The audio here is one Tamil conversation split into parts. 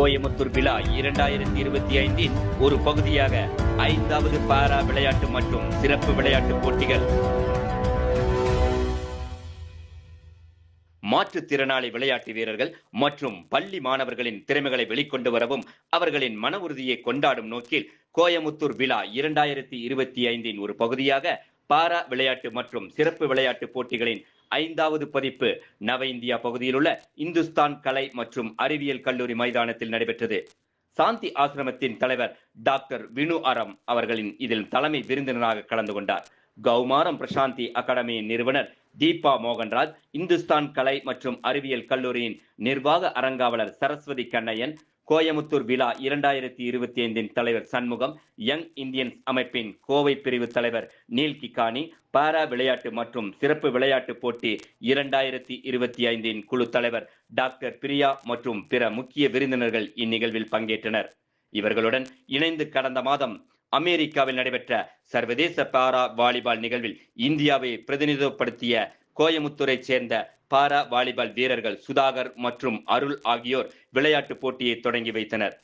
கோயமுத்தூர் விழா இரண்டாயிரத்தி இருபத்தி ஐந்தின் ஒரு பகுதியாக ஐந்தாவது பாரா விளையாட்டு மற்றும் சிறப்பு விளையாட்டு போட்டிகள். மாற்றுத்திறனாளி விளையாட்டு வீரர்கள் மற்றும் பள்ளி மாணவர்களின் திறமைகளை வெளிக்கொண்டு வரவும் அவர்களின் மன உறுதியை கொண்டாடும் நோக்கில் கோயமுத்தூர் விழா இரண்டாயிரத்தி இருபத்தி ஐந்தின் ஒரு பகுதியாக பாரா விளையாட்டு மற்றும் சிறப்பு விளையாட்டு போட்டிகளின் ஐந்தாவது பதிப்பு. நவ இந்தியா பகுதியில் உள்ள இந்துஸ்தான் கலை மற்றும் அறிவியல் கல்லூரி மைதானத்தில் நடைபெற்றது. சாந்தி ஆசிரமத்தின் தலைவர் டாக்டர் வினு அறம் அவர்களின் இதில் தலைமை விருந்தினராக கலந்து கொண்டார். கௌமாரம் பிரசாந்தி அகாடமியின் நிறுவனர் தீபா மோகன்ராஜ் இந்துஸ்தான் கலை மற்றும் அறிவியல் கல்லூரியின் நிர்வாக அரங்காவலர் சரஸ்வதி கண்ணையன் கோயமுத்தூர் விழா இரண்டாயிரத்தி இருபத்தி ஐந்தின் தலைவர் சண்முகம் யங் இந்தியன்ஸ் அமைப்பின் கோவை பிரிவு தலைவர் நீல் கிகானி பாரா விளையாட்டு மற்றும் சிறப்பு விளையாட்டு போட்டி இரண்டாயிரத்தி இருபத்தி ஐந்தின் குழு தலைவர் டாக்டர் பிரியா மற்றும் பிற முக்கிய விருந்தினர்கள் இந்நிகழ்வில் பங்கேற்றனர். இவர்களுடன் இணைந்து கடந்த மாதம் அமெரிக்காவில் நடைபெற்ற சர்வதேச பாரா வாலிபால் நிகழ்வில் இந்தியாவை பிரதிநிதித்துவப்படுத்திய கோயமுத்தூரை சேர்ந்த பாரா வாலிபால் வீரர்கள் சுதாகர் மற்றும் அருள் ஆகியோர் விளையாட்டு போட்டியை தொடங்கி வைத்தனர்.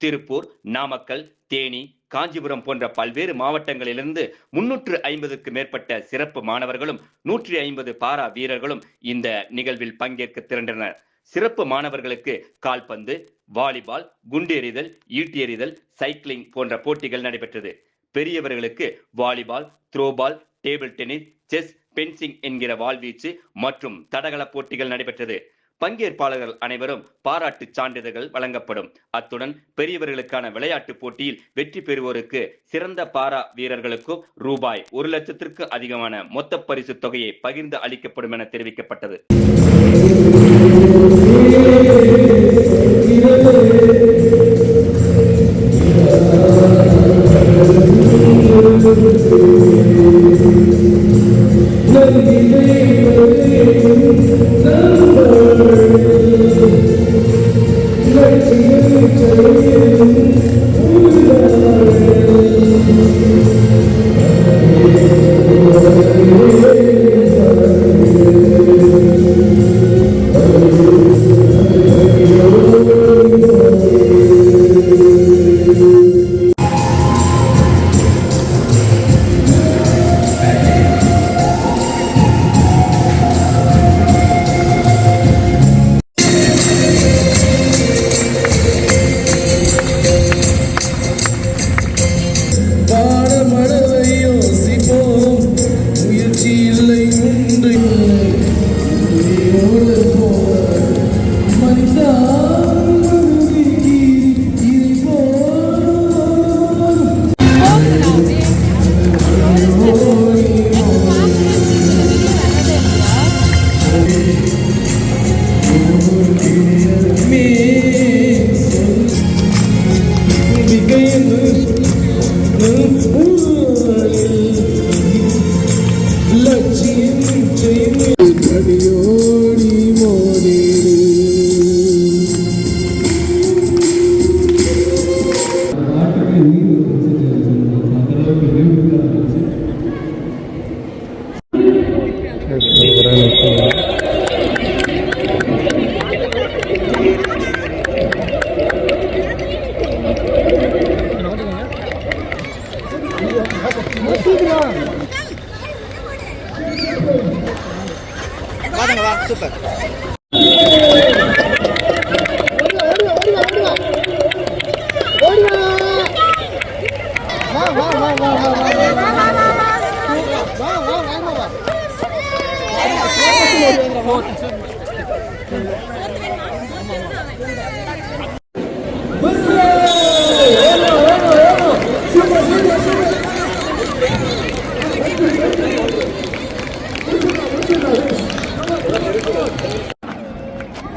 திருப்பூர் நாமக்கல் தேனி காஞ்சிபுரம் போன்ற பல்வேறு மாவட்டங்களிலிருந்து முன்னூற்று ஐம்பதுக்கு மேற்பட்ட சிறப்பு மாணவர்களும் நூற்றி ஐம்பது பாரா வீரர்களும் இந்த நிகழ்வில் பங்கேற்க திரண்டனர். சிறப்பு மாணவர்களுக்கு கால்பந்து வாலிபால் குண்டு எறிதல் ஈட்டி எறிதல் சைக்கிளிங் போன்ற போட்டிகள் நடைபெற்றது. பெரியவர்களுக்கு volleyball throwball table tennis chess fencing என்கிற வாழ்வீச்சு மற்றும் தடகள போட்டிகள் நடைபெற்றது. பங்கேற்பாளர்கள் அனைவரும் பாராட்டு சான்றிதழ்கள் வழங்கப்படும். அத்துடன் பெரியவர்களுக்கான விளையாட்டு போட்டியில் வெற்றி பெறுவோருக்கு சிறந்த பாரா வீரர்களுக்கும் ரூபாய் ஒரு லட்சத்திற்கு அதிகமான மொத்த பரிசு தொகையை பகிர்ந்து அளிக்கப்படும் என தெரிவிக்கப்பட்டது. me. பண்ணுங்களா super Thank you.